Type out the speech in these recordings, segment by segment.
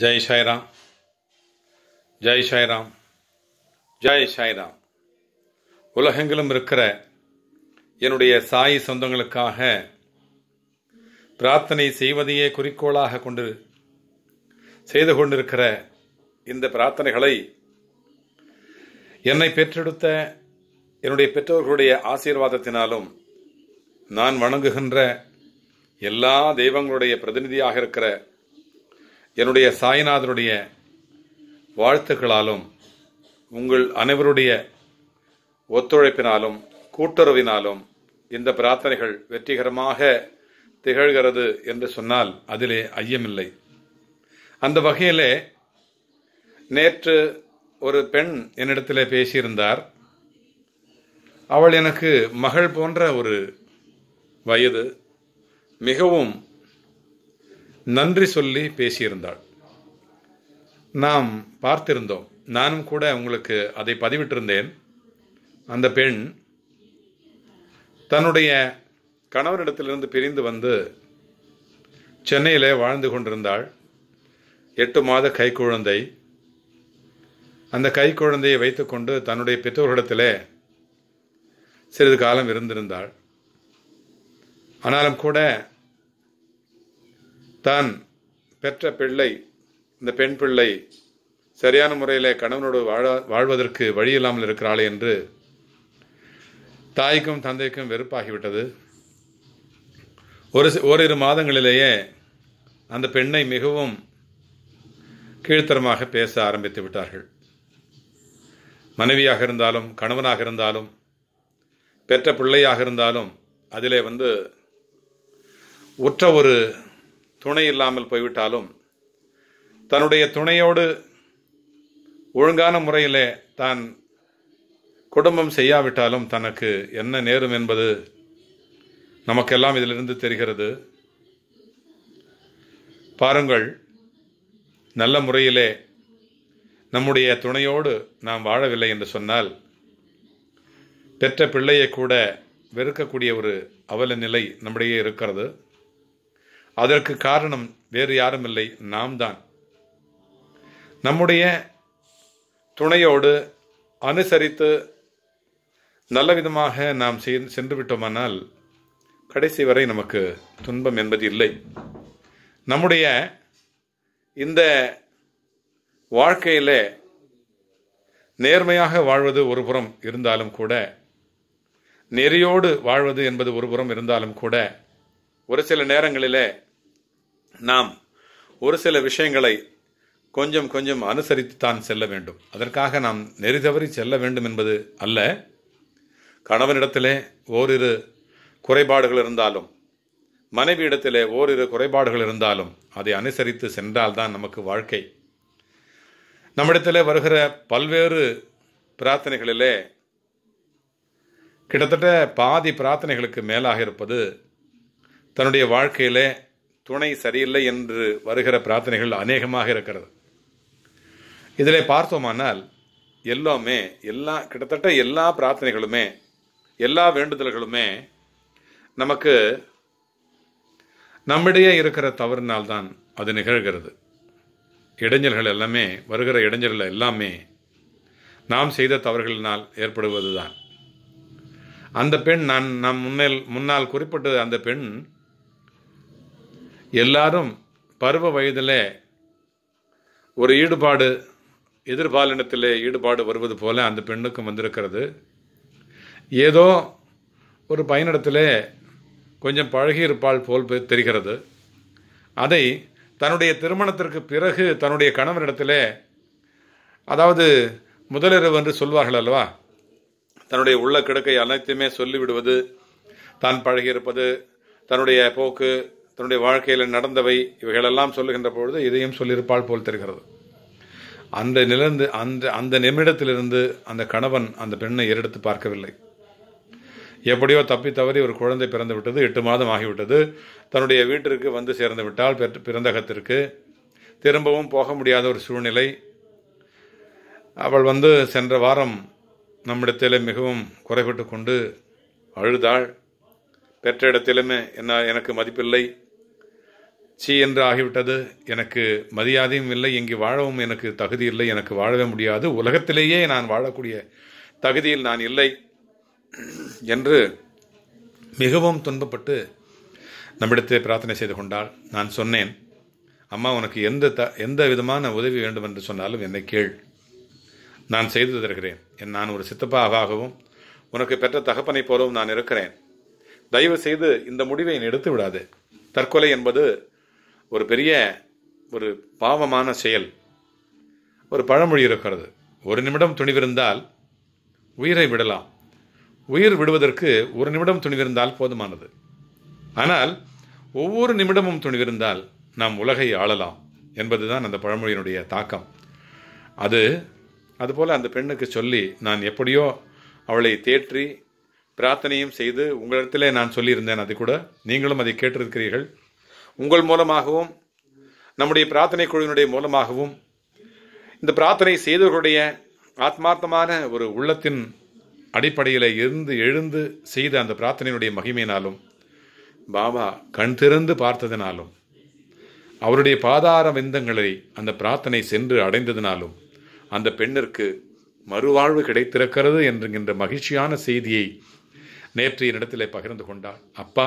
ஜெய் சாய்ராம். ஜெய் சாய்ராம். ஜெய் சாய்ராம். உலகெங்கிலும் இருக்கிற என்னுடைய சாய் சொந்தங்களுக்காக பிரார்த்தனை செய்வதையே குறிக்கோளாக கொண்டு செய்து கொண்டிருக்கிற இந்த பிரார்த்தனைகளை என்னை பெற்றெடுத்த என்னுடைய பெற்றோர்களுடைய ஆசீர்வாதத்தினாலும் நான் வணங்குகின்ற எல்லா தெய்வங்களுடைய பிரதிநிதியாக இருக்கிற என்னுடைய சாய்நாதனுடைய வாழ்த்துக்களாலும் உங்கள் அனைவருடைய ஒத்துழைப்பினாலும் கூட்டுறவினாலும் இந்த பிரார்த்தனைகள் வெற்றிகரமாக திகழ்கிறது என்று சொன்னால் அதிலே ஐயமில்லை. அந்த வகையிலே நேற்று ஒரு பெண் என்னிடத்திலே பேசியிருந்தார். அவள் எனக்கு மகள் போன்ற ஒரு வயது மிகவும் நன்றி சொல்லி பேசியிருந்தாள். நாம் பார்த்திருந்தோம். நானும் கூட உங்களுக்கு அதை பதிவிட்டிருந்தேன். அந்த பெண் தன்னுடைய கணவரிடத்திலிருந்து பிரிந்து வந்து சென்னையிலே வாழ்ந்து கொண்டிருந்தாள். எட்டு மாத கைக்குழந்தை. அந்த கைக்குழந்தையை வைத்துக்கொண்டு தன்னுடைய பெற்றோர்களிடத்தில் சிறிது காலம் இருந்திருந்தாள். ஆனாலும் கூட தான் பெற்ற பிள்ளை இந்த பெண் பிள்ளை சரியான முறையில் கணவனோடு வாழ வாழ்வதற்கு வழி இல்லாமல் இருக்கிறாளே என்று தாய்க்கும் தந்தைக்கும் வெறுப்பாகிவிட்டது. ஒரு ஓரிரு மாதங்களிலேயே அந்த பெண்ணை மிகவும் கீழ்த்தரமாக பேச ஆரம்பித்து விட்டார்கள். மனைவியாக இருந்தாலும் கணவனாக இருந்தாலும் பெற்ற பிள்ளையாக இருந்தாலும் அதிலே வந்து உற்ற ஒரு துணை இல்லாமல் போய்விட்டாலும் தன்னுடைய துணையோடு ஒழுங்கான முறையிலே தான் குடும்பம் செய்யாவிட்டாலும் தனக்கு என்ன நேரும் என்பது நமக்கெல்லாம் இதிலிருந்து தெரிகிறது. பாருங்கள் நல்ல முறையிலே நம்முடைய துணையோடு நாம் வாழவில்லை என்று சொன்னால் பெற்ற பிள்ளையை கூட வெறுக்கக்கூடிய ஒரு அவல நிலை நம்மிடையே இருக்கிறது. அதற்கு காரணம் வேறு யாரும் இல்லை நாம் தான் நம்முடைய துணையோடு அனுசரித்து நல்ல விதமாக நாம் சென்று விட்டோமானால் கடைசி வரை நமக்கு துன்பம் என்பது இல்லை. நம்முடைய இந்த வாழ்க்கையில நேர்மையாக வாழ்வது ஒரு புறம் இருந்தாலும் கூட நெறியோடு வாழ்வது என்பது ஒரு புறம் இருந்தாலும் கூட ஒரு சில நேரங்களிலே நாம் ஒரு சில விஷயங்களை கொஞ்சம் கொஞ்சம் அனுசரித்து தான் செல்ல வேண்டும். அதற்காக நாம் நெறி தவறி செல்ல வேண்டும் என்பது அல்ல. கணவனிடத்திலே ஓரிரு குறைபாடுகள் இருந்தாலும் மனைவியிடத்திலே ஓரிரு குறைபாடுகள் இருந்தாலும் அதை அனுசரித்து சென்றால்தான் நமக்கு வாழ்க்கை. நம்மிடத்தில் வருகிற பல்வேறு பிரார்த்தனைகளிலே கிட்டத்தட்ட பாதி பிரார்த்தனைகளுக்கு மேலாக இருப்பது தன்னுடைய வாழ்க்கையிலே துணை சரியில்லை என்று வருகிற பிரார்த்தனைகள் அநேகமாக இருக்கிறது. இதில் பார்த்தோமானால் எல்லாமே எல்லா கிட்டத்தட்ட எல்லா பிரார்த்தனைகளுமே எல்லா வேண்டுதல்களுமே நமக்கு நம்மிடையே இருக்கிற தவறினால்தான் அது நிகழ்கிறது. இடைஞ்சல்கள் எல்லாமே வருகிற இடைஞ்சல்கள் எல்லாமே நாம் செய்த தவறுகளினால் ஏற்படுவது தான் அந்த பெண் நான் நம் முன்னே முன்னால் குறிப்பிட்ட அந்த பெண் எல்லாரும் பருவ வயதில் ஒரு ஈடுபாடு எதிர்பாலினத்தில் ஈடுபாடு வருவது போல அந்த பெண்ணுக்கும் வந்திருக்கிறது. ஏதோ ஒரு பயனிடத்தில் கொஞ்சம் பழகியிருப்பாள் போல் தெரிகிறது. அதை தன்னுடைய திருமணத்திற்கு பிறகு தன்னுடைய கணவனிடத்தில் அதாவது முதலிரவு என்று சொல்வார்கள் அல்லவா? தன்னுடைய உள்ள கிடக்கை அனைத்தையுமே சொல்லிவிடுவது தான் பழகியிருப்பது தன்னுடைய போக்கு தன்னுடைய வாழ்க்கையில் நடந்தவை இவைகளெல்லாம் சொல்லுகின்ற பொழுது இதையும் சொல்லியிருப்பாள் போல் தெரிகிறது. அந்த நிலந்து அந்த அந்த நிமிடத்திலிருந்து அந்த கணவன் அந்த பெண்ணை ஏறெடுத்து பார்க்கவில்லை. எப்படியோ தப்பி தவறி ஒரு குழந்தை பிறந்து விட்டது எட்டு மாதம் ஆகிவிட்டது. தன்னுடைய வீட்டிற்கு வந்து சேர்ந்து விட்டால் பிறந்தகத்திற்கு. திரும்பவும் போக முடியாத ஒரு சூழ்நிலை. அவள் வந்து சென்ற வாரம் நம்மிடத்தில் மிகவும் குறைபட்டு கொண்டு அழுதாள். பெற்ற இடத்திலுமே என்ன எனக்கு மதிப்பில்லை. சி என்று ஆகிவிட்டது. எனக்கு மரியாதையும் இல்லை இங்கு வாழவும் எனக்கு தகுதி இல்லை எனக்கு வாழவே முடியாது. உலகத்திலேயே நான் வாழக்கூடிய தகுதியில் நான் இல்லை என்று மிகவும் துன்பப்பட்டு நம்மிடத்தை பிரார்த்தனை செய்து கொண்டாள். நான் சொன்னேன் அம்மா உனக்கு எந்த த எந்த விதமான உதவி வேண்டும் என்று சொன்னாலும் என்னை கேள். நான் செய்து தருகிறேன். என் நான் ஒரு சித்தப்பாவாகவும் உனக்கு பெற்ற தகப்பனை போலவும் நான் இருக்கிறேன். தயவு செய்து இந்த முடிவை நீ எடுத்து விடாது. தற்கொலை என்பது ஒரு பெரிய ஒரு பாவமான செயல். ஒரு பழமொழி இருக்கிறது. ஒரு நிமிடம் துணிவிருந்தால் உயிரை விடலாம். உயிர் விடுவதற்கு ஒரு நிமிடம் துணிவிருந்தால் போதுமானது. ஆனால் ஒவ்வொரு நிமிடமும் துணிவிருந்தால் நாம் உலகை ஆளலாம் என்பதுதான் அந்த பழமொழியினுடைய தாக்கம். அது அதுபோல் அந்த பெண்ணுக்கு சொல்லி நான் எப்படியோ அவளை தேற்றி பிரார்த்தனையும் செய்து உங்களிடத்திலே நான் சொல்லியிருந்தேன். அது கூட நீங்களும் அதை கேட்டிருக்கிறீர்கள். உங்கள் மூலமாகவும் நம்முடைய பிரார்த்தனை குழுவினுடைய மூலமாகவும் இந்த பிரார்த்தனை செய்தவர்களுடைய ஆத்மார்த்தமான ஒரு உள்ளத்தின் அடிப்படையில் இருந்து எழுந்து செய்த அந்த பிரார்த்தனையினுடைய மகிமையினாலும் பாபா கண் திறந்து பார்த்ததினாலும் அவருடைய பாதார விந்தங்களை அந்த பிரார்த்தனை சென்று அடைந்ததினாலும் அந்த பெண்ணிற்கு மறுவாழ்வு கிடைத்திருக்கிறது என்கின்ற மகிழ்ச்சியான செய்தியை நேற்று என்னிடத்தில் பகிர்ந்து கொண்டார். அப்பா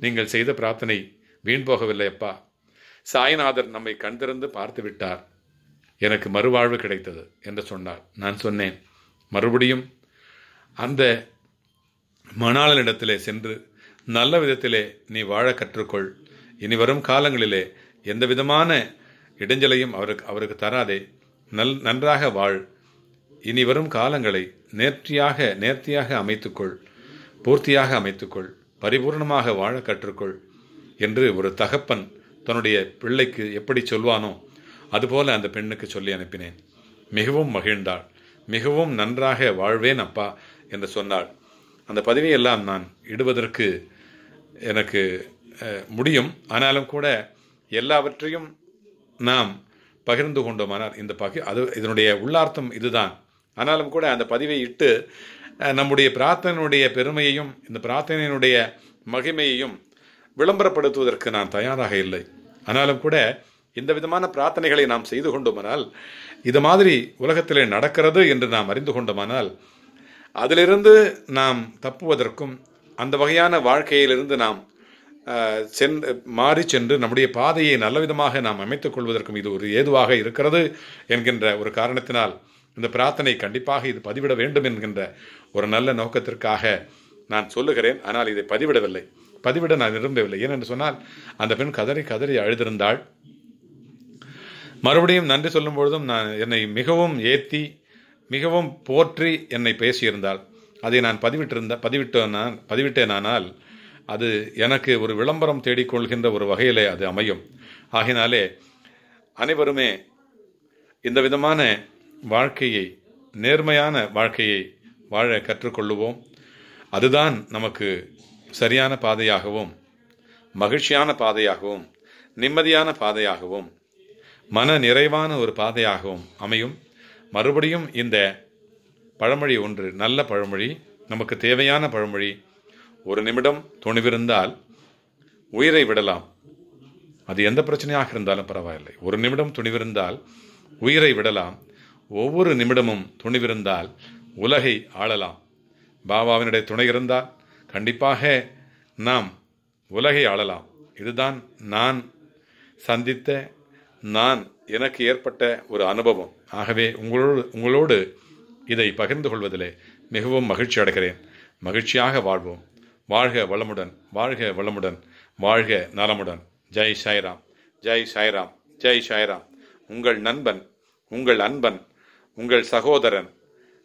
நீங்கள் செய்த பிரார்த்தனை வீண் போகவில்லை அப்பா சாய்நாதர் நம்மை கண்டிருந்து பார்த்து விட்டார். எனக்கு மறுவாழ்வு கிடைத்தது என்று சொன்னார். நான் சொன்னேன். மறுபடியும் அந்த மணாளனிடத்திலே சென்று நல்ல விதத்திலே நீ வாழ கற்றுக்கொள். இனி வரும் காலங்களிலே எந்த விதமான இடைஞ்சலையும் அவருக்கு அவருக்கு தராதே. நல் நன்றாக வாழ். இனி வரும் காலங்களை நேர்த்தியாக நேர்த்தியாக அமைத்துக்கொள். பூர்த்தியாக அமைத்துக்கொள். பரிபூர்ணமாக வாழ கற்றுக்கொள். என்று ஒரு தகப்பன் தன்னுடைய பிள்ளைக்கு எப்படி சொல்வானோ அதுபோல அந்த பெண்ணுக்கு சொல்லி அனுப்பினேன். மிகவும் மகிழ்ந்தாள். மிகவும் நன்றாக வாழ்வேன் அப்பா என்று சொன்னாள். அந்த பதிவையெல்லாம் நான் இடுவதற்கு எனக்கு முடியும். ஆனாலும் கூட எல்லாவற்றையும் நாம் பகிர்ந்து கொண்டோமானால் இந்த பகி அது இதனுடைய உள்ளார்த்தம் இதுதான். ஆனாலும் கூட அந்த பதிவை இட்டு நம்முடைய பிரார்த்தனையினுடைய பெருமையையும் இந்த பிரார்த்தனையினுடைய மகிமையையும் விளம்பரப்படுத்துவதற்கு நான் தயாராக இல்லை. ஆனாலும் கூட இந்த விதமான பிரார்த்தனைகளை நாம் செய்து கொண்டோமானால் இது மாதிரி உலகத்திலே நடக்கிறது என்று நாம் அறிந்து கொண்டோமானால் அதிலிருந்து நாம் தப்புவதற்கும் அந்த வகையான வாழ்க்கையிலிருந்து நாம் சென் மாறி சென்று நம்முடைய பாதையை நல்ல விதமாக நாம் அமைத்துக் கொள்வதற்கும் இது ஒரு ஏதுவாக இருக்கிறது என்கின்ற ஒரு காரணத்தினால் இந்த பிரார்த்தனை கண்டிப்பாக இது பதிவிட வேண்டும் என்கின்ற ஒரு நல்ல நோக்கத்திற்காக நான் சொல்லுகிறேன். ஆனால் இதை பதிவிடவில்லை. பதிவிட நான் விரும்பவில்லை. ஏனென்று சொன்னால் அந்த பெண் கதறி கதறி அழுதிருந்தாள். மறுபடியும் நன்றி சொல்லும் பொழுதும் நான் என்னை மிகவும் ஏத்தி மிகவும் போற்றி என்னை பேசியிருந்தாள். அதை நான் பதிவிட்டிருந்த பதிவிட்ட நான் பதிவிட்டேனானால் அது எனக்கு ஒரு விளம்பரம் தேடிக்கொள்கின்ற ஒரு வகையிலே அது அமையும். ஆகினாலே அனைவருமே இந்த விதமான வாழ்க்கையை நேர்மையான வாழ்க்கையை வாழ கற்றுக்கொள்ளுவோம். அதுதான் நமக்கு சரியான பாதையாகவும் மகிழ்ச்சியான பாதையாகவும் நிம்மதியான பாதையாகவும் மன நிறைவான ஒரு பாதையாகவும் அமையும். மறுபடியும் இந்த பழமொழி ஒன்று நல்ல பழமொழி நமக்கு தேவையான பழமொழி. ஒரு நிமிடம் துணிவிருந்தால் உயிரை விடலாம். அது எந்த பிரச்சனையாக இருந்தாலும் பரவாயில்லை. ஒரு நிமிடம் துணிவிருந்தால் உயிரை விடலாம். ஒவ்வொரு நிமிடமும் துணிவிருந்தால் உலகை ஆளலாம். பாபாவினுடைய துணை இருந்தால் கண்டிப்பாக நாம் உலகை ஆளலாம். இதுதான் நான் சந்தித்த நான் எனக்கு ஏற்பட்ட ஒரு அனுபவம். ஆகவே உங்களோடு உங்களோடு இதை பகிர்ந்து கொள்வதிலே மிகவும் மகிழ்ச்சி அடைகிறேன். மகிழ்ச்சியாக வாழ்வோம். வாழ்க வளமுடன் வாழ்க வளமுடன் வாழ்க நலமுடன். ஜெய் சாய்ராம் ஜெய் சாய்ராம் ஜெய் சாய்ராம். உங்கள் நண்பன் உங்கள் அன்பன் உங்கள் சகோதரன்